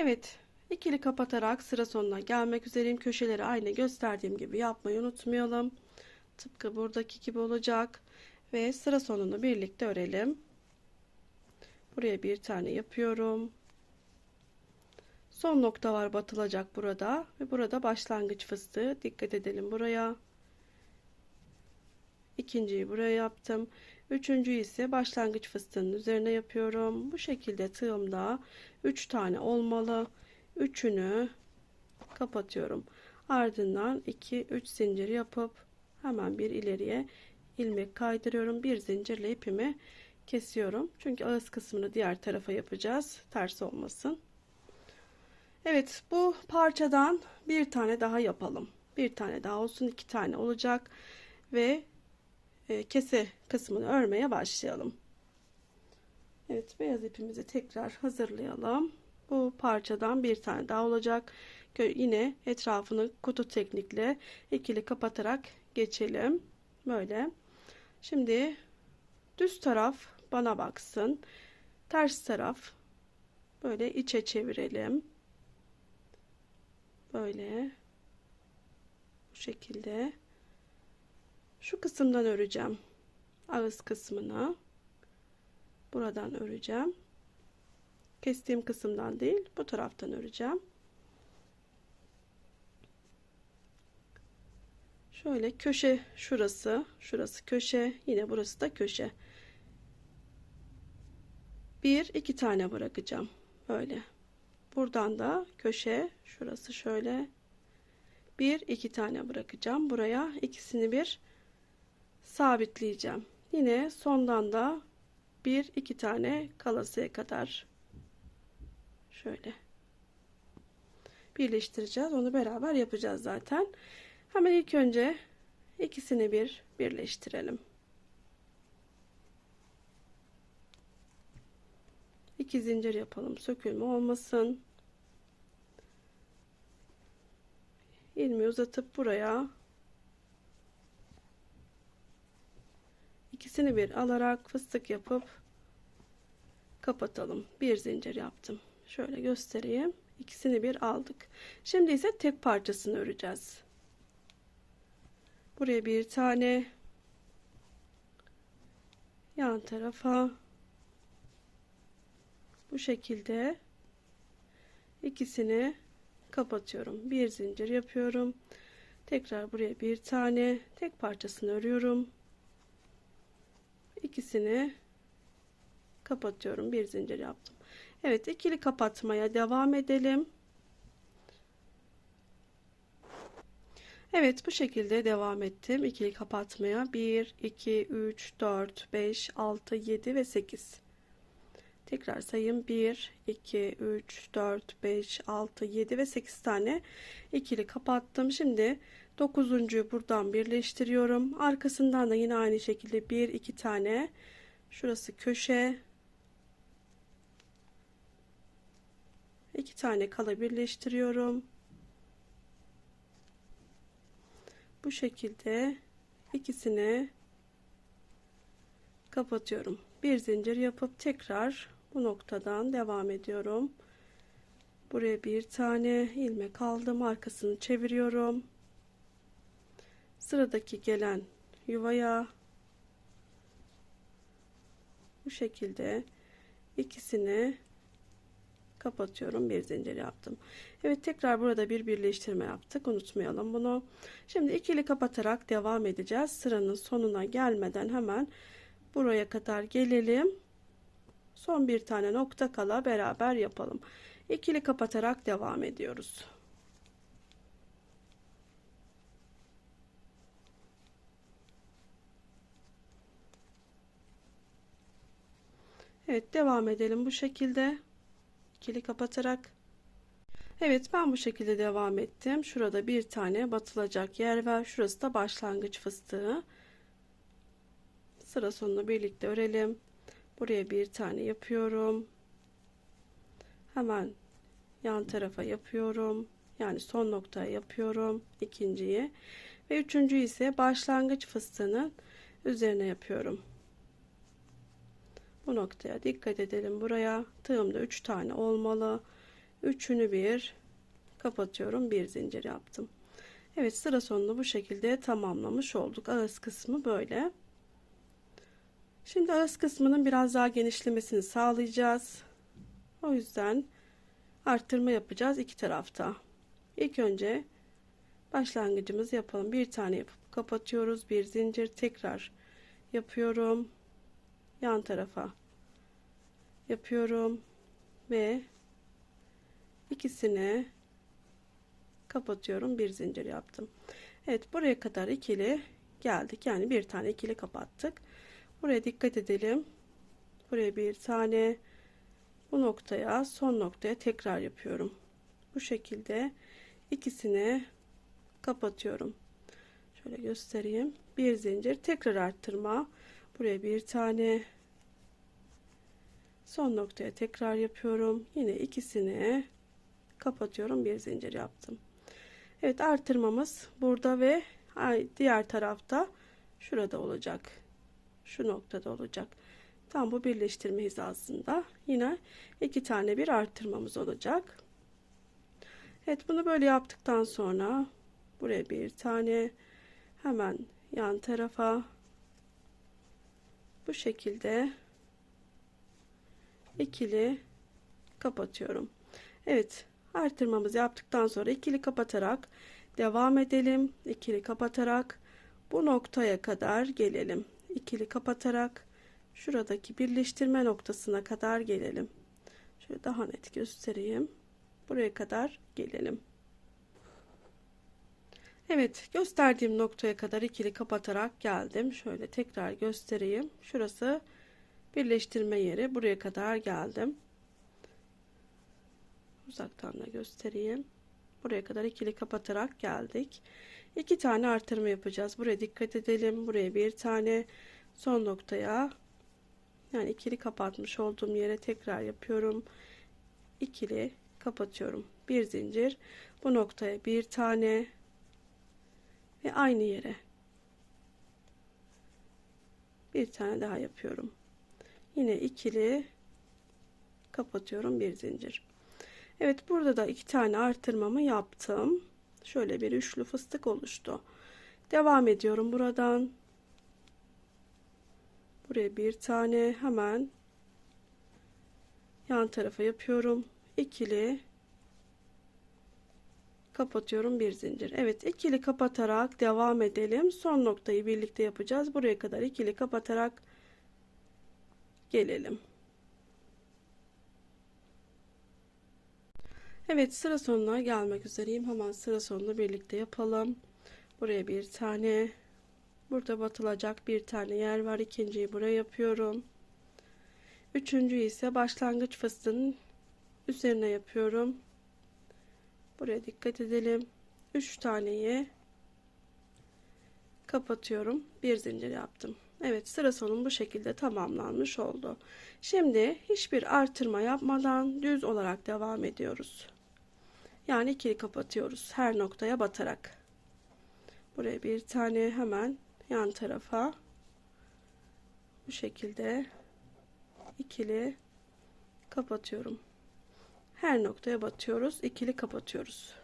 Evet, ikili kapatarak sıra sonuna gelmek üzereyim. Köşeleri aynı gösterdiğim gibi yapmayı unutmayalım. Tıpkı buradaki gibi olacak. Ve sıra sonunu birlikte örelim. Buraya bir tane yapıyorum. Son nokta var batılacak burada. Ve burada başlangıç fıstığı. Dikkat edelim buraya. İkinciyi buraya yaptım. Üçüncü ise başlangıç fıstığının üzerine yapıyorum. Bu şekilde tığımda 3 tane olmalı. Üçünü kapatıyorum. Ardından 2 3 zincir yapıp hemen bir ileriye ilmek kaydırıyorum. Bir zincirle ipimi kesiyorum. Çünkü ağız kısmını diğer tarafa yapacağız. Ters olmasın. Evet bu parçadan bir tane daha yapalım. Bir tane daha olsun. iki tane olacak. Ve e, kese kısmını örmeye başlayalım. Evet beyaz ipimizi tekrar hazırlayalım. Bu parçadan bir tane daha olacak. Yine etrafını kutu teknikle ikili kapatarak geçelim. Böyle. Şimdi düz taraf bana baksın. Ters taraf böyle içe çevirelim. Böyle. Bu şekilde. Şu kısımdan öreceğim. Ağız kısmını. Buradan öreceğim. Kestiğim kısımdan değil, bu taraftan öreceğim. Şöyle köşe şurası, şurası köşe, yine burası da köşe. Bir, iki tane bırakacağım. Böyle. Buradan da köşe, şurası şöyle. Bir, iki tane bırakacağım. Buraya ikisini bir sabitleyeceğim. Yine sondan da bir iki tane kalasıya kadar şöyle birleştireceğiz. Onu beraber yapacağız zaten. Hemen ilk önce ikisini bir birleştirelim. İki zincir yapalım. Sökülme olmasın. ilmeği uzatıp buraya ikisini bir alarak fıstık yapıp kapatalım. Bir zincir yaptım. Şöyle göstereyim. İkisini bir aldık. Şimdi ise tek parçasını öreceğiz. Buraya bir tane yan tarafa bu şekilde ikisini kapatıyorum. Bir zincir yapıyorum. Tekrar buraya bir tane tek parçasını örüyorum ikisini kapatıyorum. Bir zincir yaptım. Evet ikili kapatmaya devam edelim. Evet bu şekilde devam ettim. İkili kapatmaya. 1 2 3 4 5 6 7 ve 8 tekrar sayayım. 1 2 3 4 5 6 7 ve 8 tane ikili kapattım. Şimdi dokuzuncuyu buradan birleştiriyorum. Arkasından da yine aynı şekilde bir iki tane. Şurası köşe. İki tane kala birleştiriyorum. Bu şekilde ikisini kapatıyorum. Bir zincir yapıp tekrar bu noktadan devam ediyorum. Buraya bir tane ilmek aldım. Arkasını çeviriyorum sıradaki gelen yuvaya bu şekilde ikisini kapatıyorum. Bir zincir yaptım. Evet tekrar burada bir birleştirme yaptık. Unutmayalım bunu. Şimdi ikili kapatarak devam edeceğiz. Sıranın sonuna gelmeden hemen buraya kadar gelelim. Son bir tane nokta kala beraber yapalım. İkili kapatarak devam ediyoruz Evet devam edelim bu şekilde. İkili kapatarak. Evet ben bu şekilde devam ettim. Şurada bir tane batılacak yer var. Şurası da başlangıç fıstığı. Sıra sonunu birlikte örelim. Buraya bir tane yapıyorum. Hemen yan tarafa yapıyorum. Yani son noktaya yapıyorum ikinciyi. Ve üçüncü ise başlangıç fıstığının üzerine yapıyorum bu noktaya dikkat edelim. Buraya tığımda 3 tane olmalı. Üçünü bir kapatıyorum bir zincir yaptım. Evet sıra sonunu bu şekilde tamamlamış olduk. Ağız kısmı böyle. Şimdi ağız kısmının biraz daha genişlemesini sağlayacağız. O yüzden arttırma yapacağız iki tarafta. İlk önce başlangıcımızı yapalım. Bir tane yapıp kapatıyoruz. Bir zincir tekrar yapıyorum. Yan tarafa yapıyorum ve ikisini kapatıyorum. Bir zincir yaptım. Evet buraya kadar ikili geldik. Yani bir tane ikili kapattık. Buraya dikkat edelim. Buraya bir tane bu noktaya son noktaya tekrar yapıyorum. Bu şekilde ikisini kapatıyorum. Şöyle göstereyim. Bir zincir tekrar arttırma. Buraya bir tane son noktaya tekrar yapıyorum. Yine ikisini kapatıyorum bir zincir yaptım. Evet artırmamız burada ve diğer tarafta şurada olacak şu noktada olacak. Tam bu birleştirme hizasında yine iki tane bir artırmamız olacak. Evet bunu böyle yaptıktan sonra buraya bir tane hemen yan tarafa bu şekilde ikili kapatıyorum. Evet artırmamızı yaptıktan sonra ikili kapatarak devam edelim. İkili kapatarak bu noktaya kadar gelelim. İkili kapatarak şuradaki birleştirme noktasına kadar gelelim. Şöyle daha net göstereyim. Buraya kadar gelelim. Evet gösterdiğim noktaya kadar ikili kapatarak geldim. Şöyle tekrar göstereyim. Şurası birleştirme yeri. Buraya kadar geldim. Uzaktan da göstereyim. Buraya kadar ikili kapatarak geldik. İki tane artırma yapacağız. Buraya dikkat edelim. Buraya bir tane son noktaya yani ikili kapatmış olduğum yere tekrar yapıyorum. İkili kapatıyorum. Bir zincir. Bu noktaya bir tane ve aynı yere bir tane daha yapıyorum. Yine ikili kapatıyorum bir zincir. Evet burada da iki tane artırmamı yaptım. Şöyle bir üçlü fıstık oluştu. Devam ediyorum buradan. Buraya bir tane hemen yan tarafa yapıyorum. İkili kapatıyorum bir zincir. Evet ikili kapatarak devam edelim. Son noktayı birlikte yapacağız. Buraya kadar ikili kapatarak gelelim. Evet sıra sonuna gelmek üzereyim. Hemen sıra sonunu birlikte yapalım. Buraya bir tane burada batılacak bir tane yer var. İkinciyi buraya yapıyorum. Üçüncü ise başlangıç fıstığının üzerine yapıyorum. Buraya dikkat edelim. 3 taneyi kapatıyorum. Bir zincir yaptım. Evet sıra sonum bu şekilde tamamlanmış oldu. Şimdi hiçbir artırma yapmadan düz olarak devam ediyoruz. Yani ikili kapatıyoruz her noktaya batarak. Buraya bir tane hemen yan tarafa bu şekilde ikili kapatıyorum. Her noktaya batıyoruz. ikili kapatıyoruz.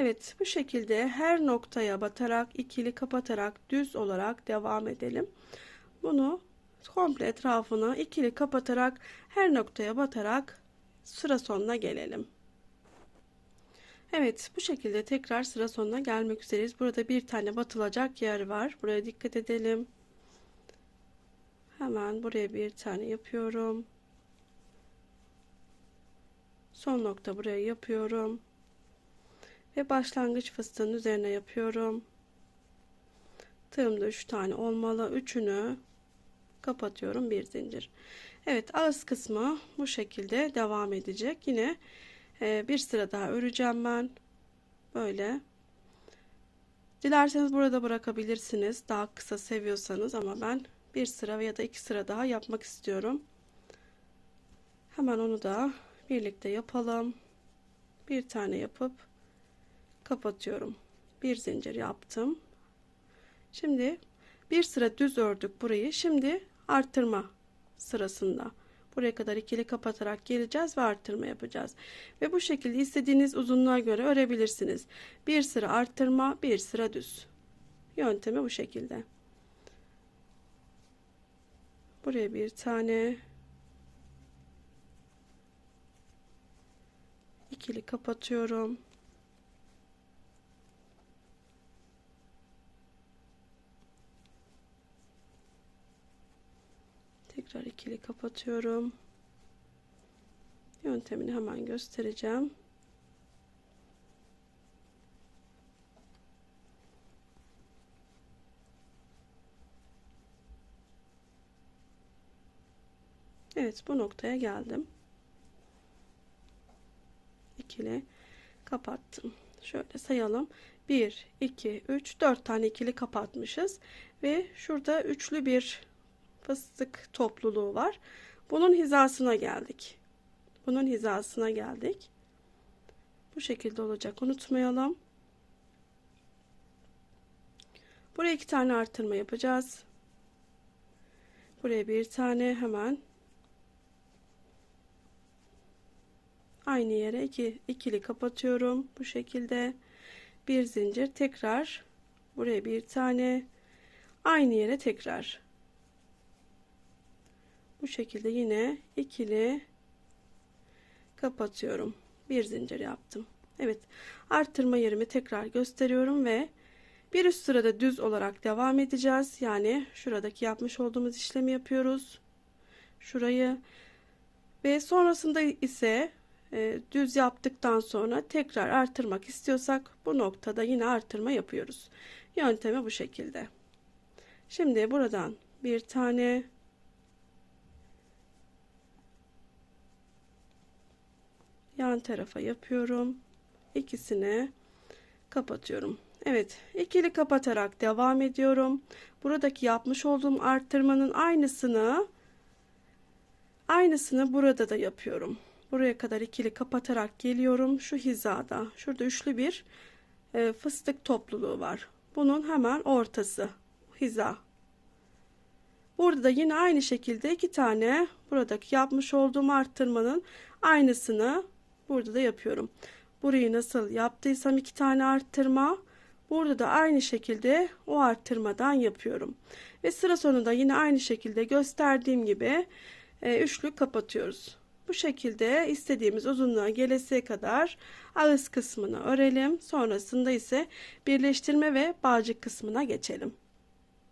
Evet bu şekilde her noktaya batarak ikili kapatarak düz olarak devam edelim. Bunu komple etrafını ikili kapatarak her noktaya batarak sıra sonuna gelelim. Evet bu şekilde tekrar sıra sonuna gelmek üzereyiz. Burada bir tane batılacak yer var. Buraya dikkat edelim. Hemen buraya bir tane yapıyorum. Son nokta buraya yapıyorum. Ve başlangıç fıstığın üzerine yapıyorum. Tığımda 3 tane olmalı. Üçünü kapatıyorum bir zincir. Evet ağız kısmı bu şekilde devam edecek. Yine ee, bir sıra daha öreceğim ben böyle dilerseniz burada bırakabilirsiniz daha kısa seviyorsanız ama ben bir sıra ya da iki sıra daha yapmak istiyorum hemen onu da birlikte yapalım bir tane yapıp kapatıyorum bir zincir yaptım şimdi Bir sıra düz ördük burayı. Şimdi arttırma sırasında. Buraya kadar ikili kapatarak geleceğiz ve arttırma yapacağız. Ve bu şekilde istediğiniz uzunluğa göre örebilirsiniz. Bir sıra arttırma, bir sıra düz. Yöntemi bu şekilde. Buraya bir tane ikili kapatıyorum. Tekrar ikili kapatıyorum. Yöntemini hemen göstereceğim. Evet bu noktaya geldim. İkili kapattım. Şöyle sayalım. 1, 2, 3, 4 tane ikili kapatmışız. Ve şurada üçlü bir fıstık topluluğu var. Bunun hizasına geldik. Bunun hizasına geldik. Bu şekilde olacak. Unutmayalım. Buraya iki tane artırma yapacağız. Buraya bir tane hemen aynı yere iki ikili kapatıyorum. Bu şekilde bir zincir tekrar buraya bir tane aynı yere tekrar bu şekilde yine ikili kapatıyorum. Bir zincir yaptım. Evet arttırma yerimi tekrar gösteriyorum ve bir üst sırada düz olarak devam edeceğiz. Yani şuradaki yapmış olduğumuz işlemi yapıyoruz. Şurayı ve sonrasında ise e, düz yaptıktan sonra tekrar artırmak istiyorsak bu noktada yine artırma yapıyoruz. Yöntemi bu şekilde. Şimdi buradan bir tane yan tarafa yapıyorum. İkisini kapatıyorum. Evet, ikili kapatarak devam ediyorum. Buradaki yapmış olduğum arttırmanın aynısını aynısını burada da yapıyorum. Buraya kadar ikili kapatarak geliyorum. Şu hizada. Şurada üçlü bir e, fıstık topluluğu var. Bunun hemen ortası hiza. Burada da yine aynı şekilde iki tane buradaki yapmış olduğum arttırmanın aynısını burada da yapıyorum. Burayı nasıl yaptıysam iki tane arttırma burada da aynı şekilde o arttırmadan yapıyorum. Ve sıra sonunda yine aynı şekilde gösterdiğim gibi e, üçlü kapatıyoruz. Bu şekilde istediğimiz uzunluğa gelesiye kadar ağız kısmını örelim. Sonrasında ise birleştirme ve bağcık kısmına geçelim.